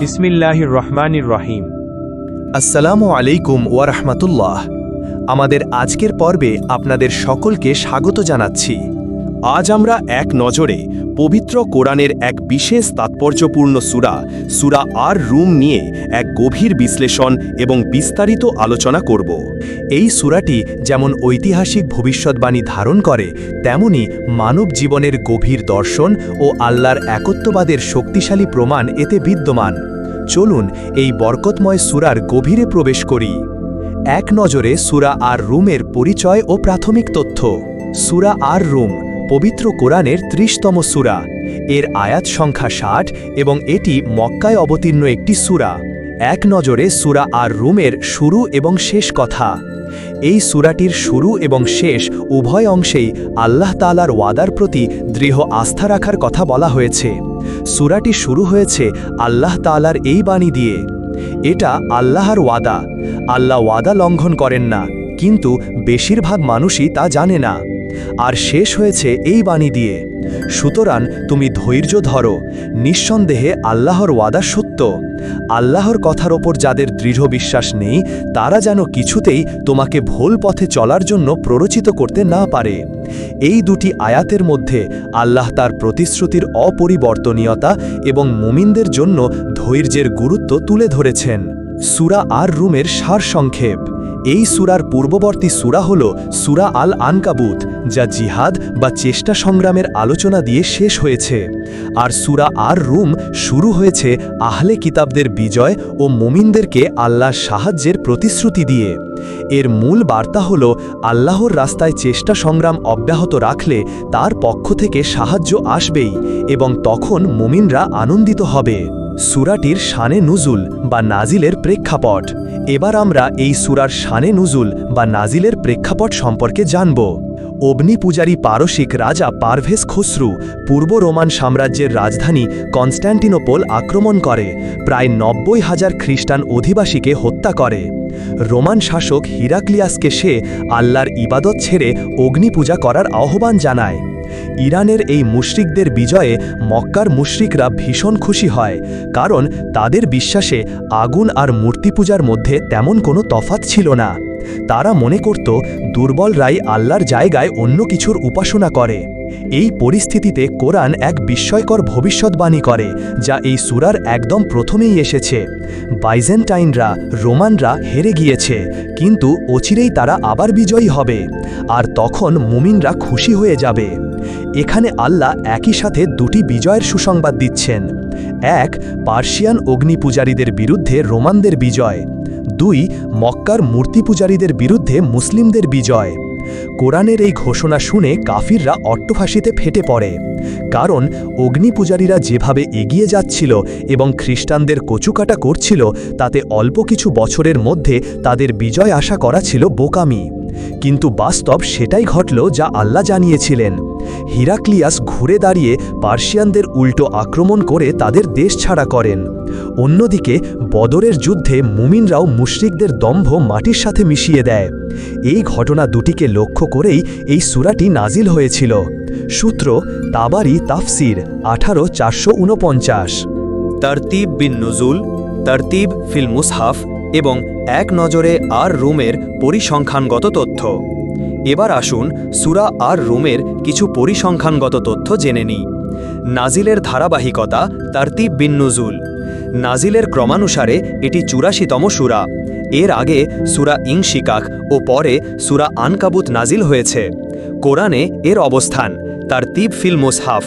বিসমিল্লাহির রহমানির রহিম। আসসালামু আলাইকুম ওয়ারহমাতুল্লাহ আমাদের আজকের পর্বে আপনাদের সকলকে স্বাগত জানাচ্ছি। আজ আমরা এক নজরে পবিত্র কোরআনের এক বিশেষ তাৎপর্যপূর্ণ সুরা সুরা আর রুম নিয়ে এক গভীর বিশ্লেষণ এবং বিস্তারিত আলোচনা করব। এই সুরাটি যেমন ঐতিহাসিক ভবিষ্যৎবাণী ধারণ করে, তেমনি মানব জীবনের গভীর দর্শন ও আল্লাহর একত্ববাদের শক্তিশালী প্রমাণ এতে বিদ্যমান। চলুন এই বরকতময় সুরার গভীরে প্রবেশ করি। এক নজরে সুরা আর রুমের পরিচয় ও প্রাথমিক তথ্য। সুরা আর রুম, পবিত্র কোরআনের ত্রিশতম সুরা। এর আয়াত সংখ্যা ষাট এবং এটি মক্কায় অবতীর্ণ একটি সুরা। এক নজরে সুরা আর রুমের শুরু এবং শেষ কথা। এই সুরাটির শুরু এবং শেষ উভয় অংশেই আল্লাহ তালার ওয়াদার প্রতি দৃঢ় আস্থা রাখার কথা বলা হয়েছে। সুরাটি শুরু হয়েছে আল্লাহ তালার এই বাণী দিয়ে। এটা আল্লাহর ওয়াদা। আল্লাহ ওয়াদা লঙ্ঘন করেন না, কিন্তু বেশিরভাগ মানুষই তা জানে না। আর শেষ হয়েছে এই বাণী দিয়ে। সুতরাং তুমি ধৈর্য ধরো, নিঃসন্দেহে আল্লাহর ওয়াদা সত্য। আল্লাহর কথার ওপর যাদের দৃঢ় বিশ্বাস নেই, তারা যেন কিছুতেই তোমাকে ভুল পথে চলার জন্য প্ররোচিত করতে না পারে। এই দুটি আয়াতের মধ্যে আল্লাহ তার প্রতিশ্রুতির অপরিবর্তনীয়তা এবং মুমিনদের জন্য ধৈর্যের গুরুত্ব তুলে ধরেছেন। সুরা আর রুমের সারসংক্ষেপ। এই সুরার পূর্ববর্তী সুরা হল সুরা আল আনকাবুত যা জিহাদ বা চেষ্টা সংগ্রামের আলোচনা দিয়ে শেষ হয়েছে। আর সুরা আর রুম শুরু হয়েছে আহলে কিতাবদের বিজয় ও মুমিনদেরকে আল্লাহর সাহায্যের প্রতিশ্রুতি দিয়ে। এর মূল বার্তা হল আল্লাহর রাস্তায় চেষ্টা সংগ্রাম অব্যাহত রাখলে তার পক্ষ থেকে সাহায্য আসবেই এবং তখন মুমিনরা আনন্দিত হবে। সুরাটির শানে নুজুল বা নাজিলের প্রেক্ষাপট। এবার আমরা এই সুরার শানে নুজুল বা নাজিলের প্রেক্ষাপট সম্পর্কে জানব। অগ্নি পূজারী পারসিক রাজা পারভেজ খসরু পূর্ব রোমান সাম্রাজ্যের রাজধানী কনস্ট্যান্টিনোপল আক্রমণ করে, প্রায় নব্বই হাজার খ্রিস্টান অধিবাসীকে হত্যা করে। রোমান শাসক হিরাক্লিয়াসকে সে আল্লাহর ইবাদত ছেড়ে অগ্নি পূজা করার আহ্বান জানায়। ইরানের এই মুশরিকদের বিজয়ে মক্কার মুশরিকরা ভীষণ খুশি হয়, কারণ তাদের বিশ্বাসে আগুন আর মূর্তি পূজার মধ্যে তেমন কোনো তফাত ছিল না। তারা মনে করত দুর্বলরাই আল্লাহর জায়গায় অন্য কিছুর উপাসনা করে। এই পরিস্থিতিতে কোরআন এক বিস্ময়কর ভবিষ্যৎবাণী করে, যা এই সুরার একদম প্রথমেই এসেছে। বাইজেন্টাইনরা, রোমানরা হেরে গিয়েছে, কিন্তু অচিরেই তারা আবার বিজয়ী হবে, আর তখন মুমিনরা খুশি হয়ে যাবে। এখানে আল্লাহ একই সাথে দুটি বিজয়ের সুসংবাদ দিচ্ছেন। এক, পার্সিয়ান অগ্নিপূজারীদের বিরুদ্ধে রোমানদের বিজয়। দুই, মক্কার মূর্তি পূজারীদের বিরুদ্ধে মুসলিমদের বিজয়। কোরআনের এই ঘোষণা শুনে কাফিররা অট্টফাঁসিতে ফেটে পড়ে। কারণ অগ্নিপূজারীরা যেভাবে এগিয়ে যাচ্ছিল এবং খ্রিস্টানদের কচুকাটা করছিল, তাতে অল্প কিছু বছরের মধ্যে তাদের বিজয় আশা করা ছিল বোকামি। কিন্তু বাস্তব সেটাই ঘটল যা আল্লাহ জানিয়েছিলেন। হিরাক্লিয়াস ঘুরে দাঁড়িয়ে পার্সিয়ানদের উল্টো আক্রমণ করে তাদের দেশ ছাড়া করেন। অন্যদিকে, বদরের যুদ্ধে মুমিনরাও মুশরিকদের দম্ভ মাটির সাথে মিশিয়ে দেয়। এই ঘটনা দুটিকে লক্ষ্য করেই এই সুরাটি নাজিল হয়েছিল। সূত্র তাবারি তাফসির, আঠারো চারশো উনপঞ্চাশ তারতিব বিন নজুল, তারতিব ফিল মুসহাফ এবং এক নজরে আর রুমের পরিসংখ্যানগত তথ্য। এবার আসুন সুরা আর রুমের কিছু পরিসংখ্যানগত তথ্য জেনে নিই। নাজিলের ধারাবাহিকতা তারতিব বিন নজুল। নাজিলের ক্রমানুসারে এটি চুরাশিতম সুরা। এর আগে সুরা ইংশিকাক ও পরে সুরা আনকাবুত নাজিল হয়েছে। কোরআনে এর অবস্থান, তার তিব ফিল মোসহাফ।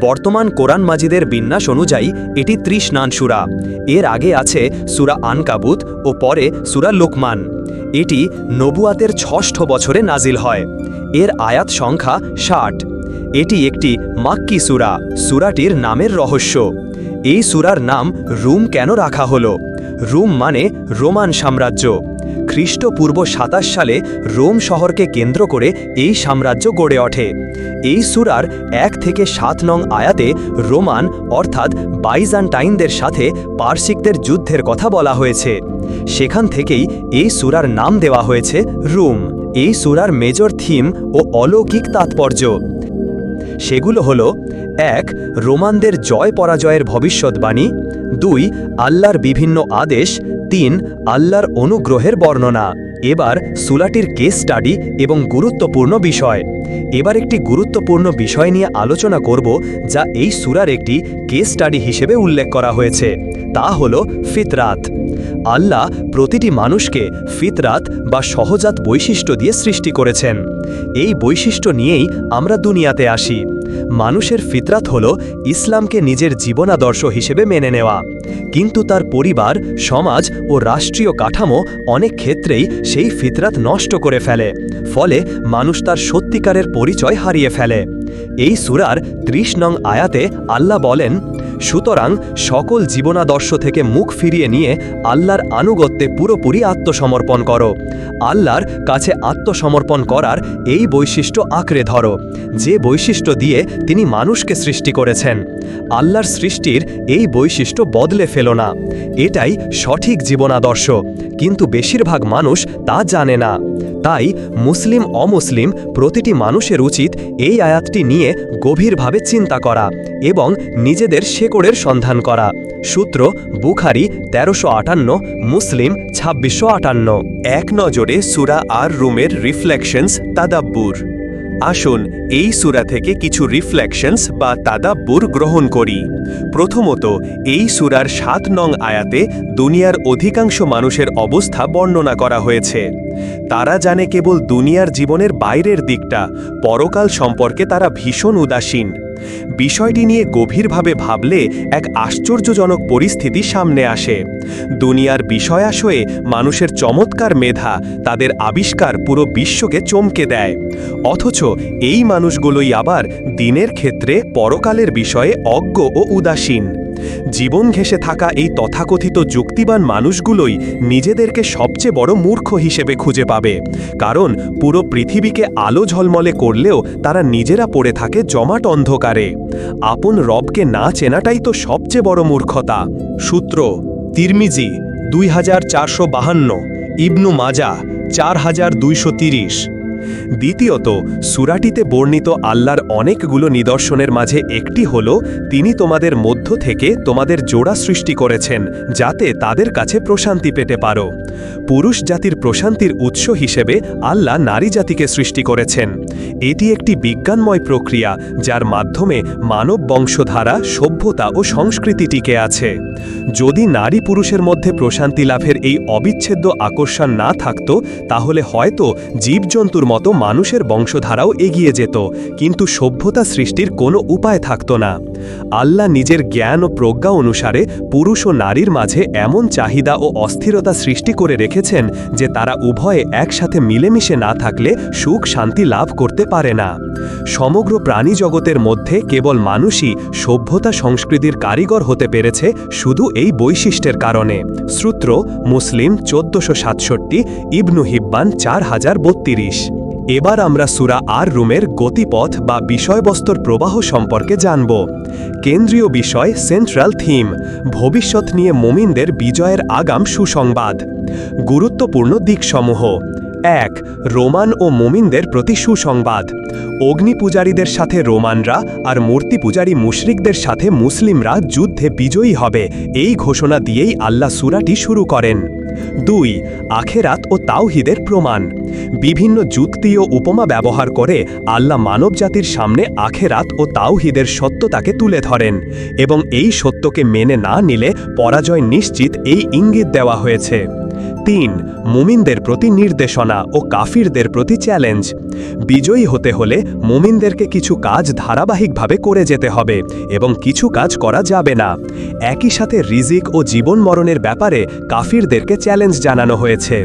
বর্তমান কোরআন মাজিদের বিন্যাস অনুযায়ী এটি ত্রিশ নান সুরা। এর আগে আছে সুরা আনকাবুত ও পরে সুরা লোকমান। এটি নবুয়াতের ষষ্ঠ বছরে নাজিল হয়। এর আয়াত সংখ্যা ষাট। এটি একটি মাক্কি সুরা। সুরাটির নামের রহস্য। এই সুরার নাম রুম কেন রাখা হলো? রুম মানে রোমান সাম্রাজ্য। খ্রিস্টপূর্ব সাতাশ সালে রোম শহরকে কেন্দ্র করে এই সাম্রাজ্য গড়ে ওঠে। এই সুরার এক থেকে সাত নং আয়াতে রোমান, অর্থাৎ বাইজান্টাইনদের সাথে পার্সিকদের যুদ্ধের কথা বলা হয়েছে। সেখান থেকেই এই সুরার নাম দেওয়া হয়েছে রুম। এই সুরার মেজর থিম ও অলৌকিক তাৎপর্য। সেগুলো হল, এক, রোমানদের জয় পরাজয়ের ভবিষ্যৎবাণী, দুই, আল্লাহর বিভিন্ন আদেশ, তিন, আল্লাহর অনুগ্রহের বর্ণনা। এবার সুলাটির কেস স্টাডি এবং গুরুত্বপূর্ণ বিষয়। এবার একটি গুরুত্বপূর্ণ বিষয় নিয়ে আলোচনা করব, যা এই সুরার একটি কেস স্টাডি হিসেবে উল্লেখ করা হয়েছে। তা হল ফিতরাত। আল্লাহ প্রতিটি মানুষকে ফিতরাত বা সহজাত বৈশিষ্ট্য দিয়ে সৃষ্টি করেছেন। এই বৈশিষ্ট্য নিয়েই আমরা দুনিয়াতে আসি। মানুষের ফিতরাত হল ইসলামকে নিজের জীবনাদর্শ হিসেবে মেনে নেওয়া। কিন্তু তার পরিবার, সমাজ ও রাষ্ট্রীয় কাঠামো অনেক ক্ষেত্রেই সেই ফিতরাত নষ্ট করে ফেলে। ফলে মানুষ তার সত্যিকারের পরিচয় হারিয়ে ফেলে। এই সুরার ত্রিশ নং আয়াতে আল্লাহ বলেন সুতরাং সকল জীবনাদর্শ থেকে মুখ ফিরিয়ে নিয়ে আল্লাহর আনুগত্যে পুরোপুরি আত্মসমর্পণ করো। আল্লাহর কাছে আত্মসমর্পণ করার এই বৈশিষ্ট্য আঁকড়ে ধরো। যে বৈশিষ্ট্য দিয়ে তিনি মানুষকে সৃষ্টি করেছেন, আল্লাহর সৃষ্টির এই বৈশিষ্ট্য বদলে ফেলো না। এটাই সঠিক জীবনাদর্শ। কিন্তু বেশিরভাগ মানুষ তা জানে না। তাই মুসলিম, অমুসলিম প্রতিটি মানুষের উচিত এই আয়াতটি নিয়ে গভীরভাবে চিন্তা করা এবং নিজেদের শেকড়ের সন্ধান করা। সূত্র বুখারি তেরোশো আটান্ন, মুসলিম ছাব্বিশশো আটান্ন। এক নজরে সুরা আর রুমের রিফ্লেকশনস, তাদাব্বুর। আসুন এই সুরা থেকে কিছু রিফ্লেকশনস বা তাদাব্বুর গ্রহণ করি। প্রথমত, এই সুরার সাত নং আয়াতে দুনিয়ার অধিকাংশ মানুষের অবস্থা বর্ণনা করা হয়েছে। তারা জানে কেবল দুনিয়ার জীবনের বাইরের দিকটা, পরকাল সম্পর্কে তারা ভীষণ উদাসীন। বিষয়টি নিয়ে গভীরভাবে ভাবলে এক আশ্চর্যজনক পরিস্থিতি সামনে আসে। দুনিয়ার বিষয়াশয়ে মানুষের চমৎকার মেধা তাদের আবিষ্কার পুরো বিশ্বকে চমকে দেয়। অথচ এই মানুষগুলোই আবার দিনের ক্ষেত্রে পরকালের বিষয়ে অজ্ঞ ও উদাসীন। জীবন ঘেঁষে থাকা এই তথাকথিত যুক্তিবান মানুষগুলোই নিজেদেরকে সবচেয়ে বড় মূর্খ হিসেবে খুঁজে পাবে। কারণ পুরো পৃথিবীকে আলো ঝলমলে করলেও তারা নিজেরা পড়ে থাকে জমাট অন্ধকারে। আপন রবকে না চেনাটাই তো সবচেয়ে বড় মূর্খতা। সূত্র, তিরমিজি, দুই ইবনু মাজা, চার হাজার দুইশো তিরিশ। দ্বিতীয়ত, সুরাটিতে বর্ণিত আল্লাহর অনেকগুলো নিদর্শনের মাঝে একটি হল, তিনি তোমাদের মধ্য থেকে তোমাদের জোড়া সৃষ্টি করেছেন, যাতে তাদের কাছে প্রশান্তি পেতে পারো। পুরুষ জাতির প্রশান্তির উৎস হিসেবে আল্লাহ নারী জাতিকে সৃষ্টি করেছেন। এটি একটি বিজ্ঞানময় প্রক্রিয়া, যার মাধ্যমে মানব বংশধারা, সভ্যতা ও সংস্কৃতি টিকে আছে। যদি নারী পুরুষের মধ্যে প্রশান্তি লাভের এই অবিচ্ছেদ্য আকর্ষণ না থাকত, তাহলে হয়তো জীবজন্তুর মতো মানুষের বংশধারাও এগিয়ে যেত, কিন্তু সভ্যতা সৃষ্টির কোনো উপায় থাকত না। আল্লাহ নিজের জ্ঞান ও প্রজ্ঞা অনুসারে পুরুষ ও নারীর মাঝে এমন চাহিদা ও অস্থিরতা সৃষ্টি করে রেখেছেন যে তারা উভয়ে একসাথে মিলেমিশে না থাকলে সুখ শান্তি লাভ করতে পারে না। সমগ্র প্রাণী জগতের মধ্যে কেবল মানুষই সভ্যতা সংস্কৃতির কারিগর হতে পেরেছে শুধু এই বৈশিষ্ট্যের কারণে। সূত্র মুসলিম চোদ্দশো সাতষট্টি, ইবনু হিব্বান চার হাজার বত্রিশ। এবার আমরা সুরা আর রুমের গতিপথ বা বিষয়বস্তুর প্রবাহ সম্পর্কে জানব। কেন্দ্রীয় বিষয় সেন্ট্রাল থিম ভবিষ্যৎ নিয়ে মোমিনদের বিজয়ের আগাম সুসংবাদ। গুরুত্বপূর্ণ দিকসমূহ। এক, রোমান ও মোমিনদের প্রতি সুসংবাদ। অগ্নি পূজারীদের সাথে রোমানরা আর মূর্তি পূজারী মুশরিকদের সাথে মুসলিমরা যুদ্ধে বিজয়ী হবে, এই ঘোষণা দিয়েই আল্লাহ সুরাটি শুরু করেন। দুই, আখেরাত ও তাওহিদের প্রমাণ। বিভিন্ন যুক্তি ও উপমা ব্যবহার করে আল্লাহ মানবজাতির সামনে আখেরাত ও তাওহিদের সত্যতাকে তুলে ধরেন এবং এই সত্যকে মেনে না নিলে পরাজয় নিশ্চিত এই ইঙ্গিত দেওয়া হয়েছে। তিন, মুমিনদের প্রতি নির্দেশনা ও কাফিরদের প্রতি চ্যালেঞ্জ। বিজয়ী হতে হলে মুমিনদেরকে কিছু কাজ ধারাবাহিকভাবে করে যেতে হবে এবং কিছু কাজ করা যাবে না। একই সাথে রিজিক ও জীবন মরণের ব্যাপারে কাফিরদেরকে চ্যালেঞ্জ জানানো হয়েছে।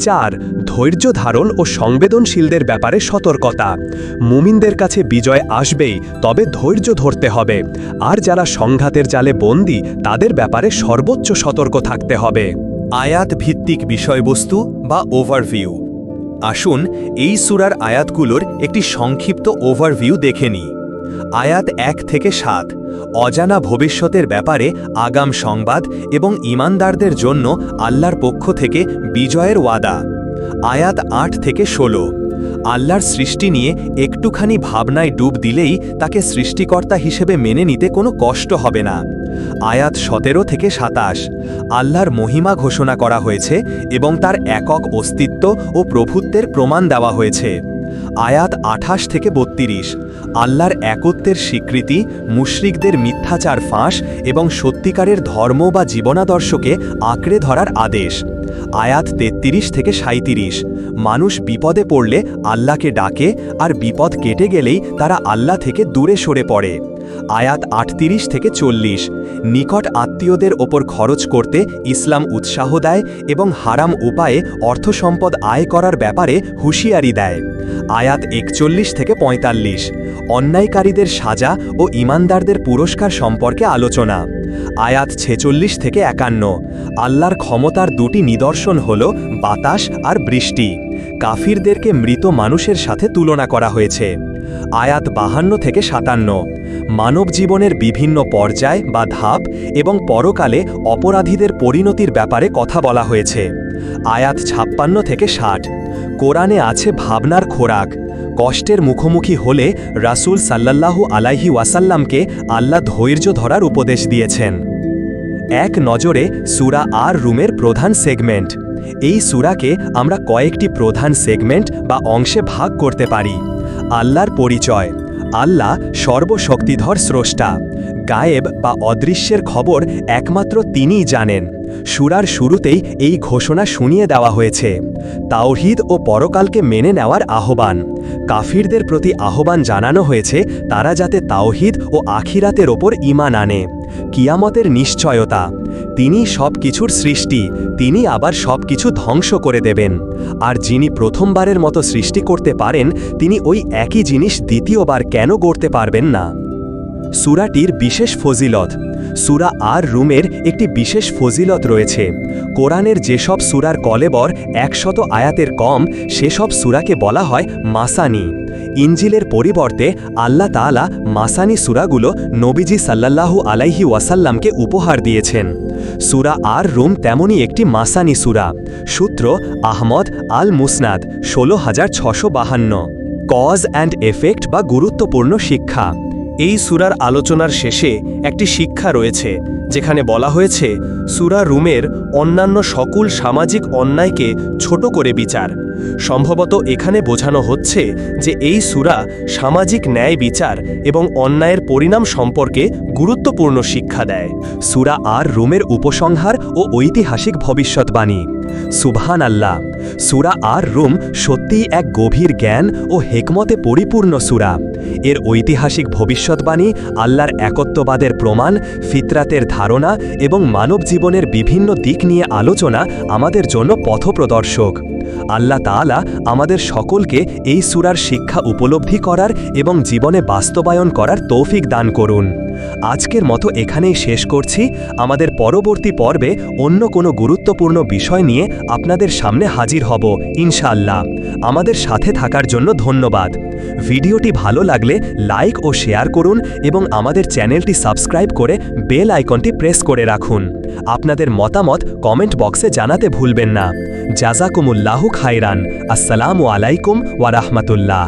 চার, ধৈর্য ধারণ ও সংবেদনশীলদের ব্যাপারে সতর্কতা। মুমিনদের কাছে বিজয় আসবেই, তবে ধৈর্য ধরতে হবে। আর যারা সংঘাতের জালে বন্দী, তাদের ব্যাপারে সর্বোচ্চ সতর্ক থাকতে হবে। আয়াত ভিত্তিক বিষয়বস্তু বা ওভারভিউ আসুন এই সুরার আয়াতগুলোর একটি সংক্ষিপ্ত ওভারভিউ দেখে নিই। আয়াত এক থেকে সাত, অজানা ভবিষ্যতের ব্যাপারে আগাম সংবাদ এবং ইমানদারদের জন্য আল্লাহর পক্ষ থেকে বিজয়ের ওয়াদা। আয়াত আট থেকে ষোলো আল্লাহর সৃষ্টি নিয়ে একটুখানি ভাবনায় ডুব দিলেই তাকে সৃষ্টিকর্তা হিসেবে মেনে নিতে কোনো কষ্ট হবে না। আয়াত সতেরো থেকে সাতাশ। আল্লাহর মহিমা ঘোষণা করা হয়েছে এবং তার একক অস্তিত্ব ও প্রভুত্বের প্রমাণ দেওয়া হয়েছে। আয়াত আঠাশ থেকে বত্রিশ। আল্লাহর একত্বের স্বীকৃতি, মুশরিকদের মিথ্যাচার ফাঁস এবং সত্যিকারের ধর্ম বা জীবনাদর্শকে আঁকড়ে ধরার আদেশ। আয়াত তেত্রিশ থেকে সাঁত্রিশ মানুষ বিপদে পড়লে আল্লাহকে ডাকে আর বিপদ কেটে গেলেই তারা আল্লাহ থেকে দূরে সরে পড়ে। আয়াত আটত্রিশ থেকে চল্লিশ। নিকট আত্মীয়দের ওপর খরচ করতে ইসলাম উৎসাহ দেয় এবং হারাম উপায়ে অর্থসম্পদ আয় করার ব্যাপারে হুঁশিয়ারি দেয়। আয়াত একচল্লিশ থেকে পঁয়তাল্লিশ। অন্যায়কারীদের সাজা ও ইমানদারদের পুরস্কার সম্পর্কে আলোচনা। আয়াত ছেচল্লিশ থেকে একান্ন। আল্লাহর ক্ষমতার দুটি নিদর্শন হল বাতাস আর বৃষ্টি। কাফিরদেরকে মৃত মানুষের সাথে তুলনা করা হয়েছে। আয়াত বাহান্ন থেকে সাতান্ন। মানব জীবনের বিভিন্ন পর্যায় বা ধাপ এবং পরকালে অপরাধীদের পরিণতির ব্যাপারে কথা বলা হয়েছে। আয়াত ছাপ্পান্ন থেকে ষাট। কোরআনে আছে ভাবনার খোরাক। কষ্টের মুখোমুখি হলে রাসূল সাল্লাল্লাহু আলাইহি ওয়াসাল্লামকে আল্লাহ ধৈর্য ধরার উপদেশ দিয়েছেন। এক নজরে সুরা আর রুমের প্রধান সেগমেন্ট। এই সুরাকে আমরা কয়েকটি প্রধান সেগমেন্ট বা অংশে ভাগ করতে পারি। আল্লাহর পরিচয়। আল্লাহ সর্বশক্তিধর স্রষ্টা। গায়েব বা অদৃশ্যের খবর একমাত্র তিনিই জানেন। সুরার শুরুতেই এই ঘোষণা শুনিয়ে দেওয়া হয়েছে। তাওহিদ ও পরকালকে মেনে নেওয়ার আহ্বান। কাফিরদের প্রতি আহ্বান জানানো হয়েছে তারা যাতে তাওহিদ ও আখিরাতের ওপর ইমান আনে। কিয়ামতের নিশ্চয়তা। তিনি সব কিছুর সৃষ্টি, তিনি আবার সব কিছু ধ্বংস করে দেবেন। আর যিনি প্রথমবারের মতো সৃষ্টি করতে পারেন, তিনি ওই একই জিনিস দ্বিতীয়বার কেন গড়তে পারবেন না? সুরাটির বিশেষ ফজিলত সুরা আর রুমের একটি বিশেষ ফজিলত রয়েছে। কোরআনের যেসব সুরার কলেবর একশত আয়াতের কম, সেসব সুরাকে বলা হয় মাসানি। ইঞ্জিলের পরিবর্তে আল্লাহ তাআলা মাসানি সুরাগুলো নবীজি সাল্লাল্লাহু আলাইহি ওয়াসাল্লামকে উপহার দিয়েছেন। সুরা আর রুম তেমনই একটি মাসানি সুরা। সূত্র আহমদ আল মুসনাদ ষোলো হাজার ছশো বাহান্ন। কজ অ্যান্ড এফেক্ট বা গুরুত্বপূর্ণ শিক্ষা। এই সুরার আলোচনার শেষে একটি শিক্ষা রয়েছে, যেখানে বলা হয়েছে, সুরা রুমের অন্যান্য সকল সামাজিক অন্যায়কে ছোট করে বিচার। সম্ভবত এখানে বোঝানো হচ্ছে যে এই সুরা সামাজিক ন্যায় বিচার এবং অন্যায়ের পরিণাম সম্পর্কে গুরুত্বপূর্ণ শিক্ষা দেয়। সুরা আর রুমের উপসংহার ও ঐতিহাসিক ভবিষ্যৎবাণী। সুবহান আল্লাহ সুরা আর রুম সত্যিই এক গভীর জ্ঞান ও হেকমতে পরিপূর্ণ সুরা। এর ঐতিহাসিক ভবিষ্যৎবাণী আল্লাহর একত্ববাদের প্রমাণ, ফিতরাতের ধারণা এবং মানব জীবনের বিভিন্ন দিক নিয়ে আলোচনা আমাদের জন্য পথপ্রদর্শক। আল্লাহ তাআলা আমাদের সকলকে এই সুরার শিক্ষা উপলব্ধি করার এবং জীবনে বাস্তবায়ন করার তৌফিক দান করুন। আজকের মতো এখানেই শেষ করছি। আমাদের পরবর্তী পর্বে অন্য কোনো গুরুত্বপূর্ণ বিষয় নিয়ে আপনাদের সামনে হাজির হব, ইনশাআল্লাহ। আমাদের সাথে থাকার জন্য ধন্যবাদ। ভিডিওটি ভালো লাগলে লাইক ও শেয়ার করুন এবং আমাদের চ্যানেলটি সাবস্ক্রাইব করে বেল আইকনটি প্রেস করে রাখুন। আপনাদের মতামত কমেন্ট বক্সে জানাতে ভুলবেন না। জাজাকুমুল্লাহু খাইরান আসসালামু আলাইকুম ওয়া রাহমাতুল্লাহ